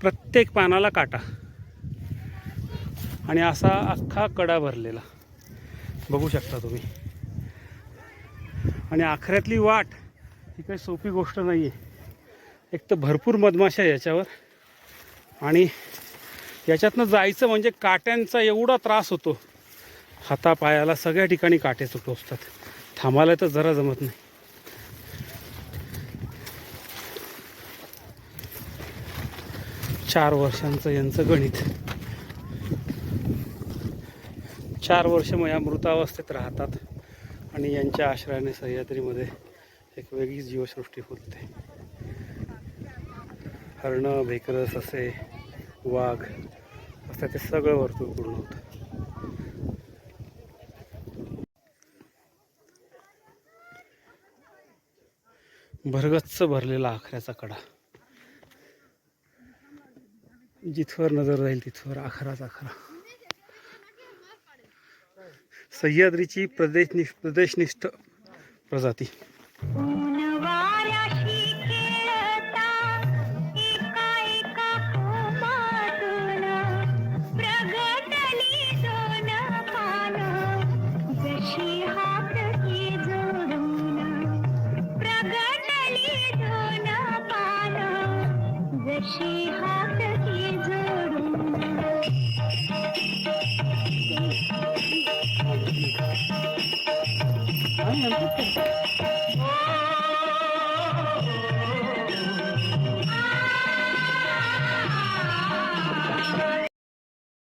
प्रत्येक पानाला काटा. आणि असा अख्खा कडा भरलेला. बघू शकता तुम्ही. आणि आखऱ्यातली वाट ही काही सोपी गोष्ट नाही आहे एक तर भरपूर मधमाशा याच्यावर. आणि याच्यातनं जायचं म्हणजे काट्यांचा एवढा त्रास होतो. हातापायाला सगळ्या ठिकाणी काटे टोचतात थांबायला तर जरा जमत नाही. चार वर्षांचं यांचं गणित. चार वर्ष मग या मृतावस्थेत राहतात आणि यांच्या आश्रयाने सह्याद्रीमध्ये एक वेगळीच जीवसृष्टी फुलते हरणं भेकरं ससे वाघ असं ते सगळं वर्तुळ पूर्ण होतं. भरगच्च भरलेला आखऱ्याचा कडा. जिथवर नजर राहील तिथवर आखराच आखरा सह्याद्रीची प्रदेशनिष्ठ प्रदेशनिष्ठ प्रजाती. she हा, नंतर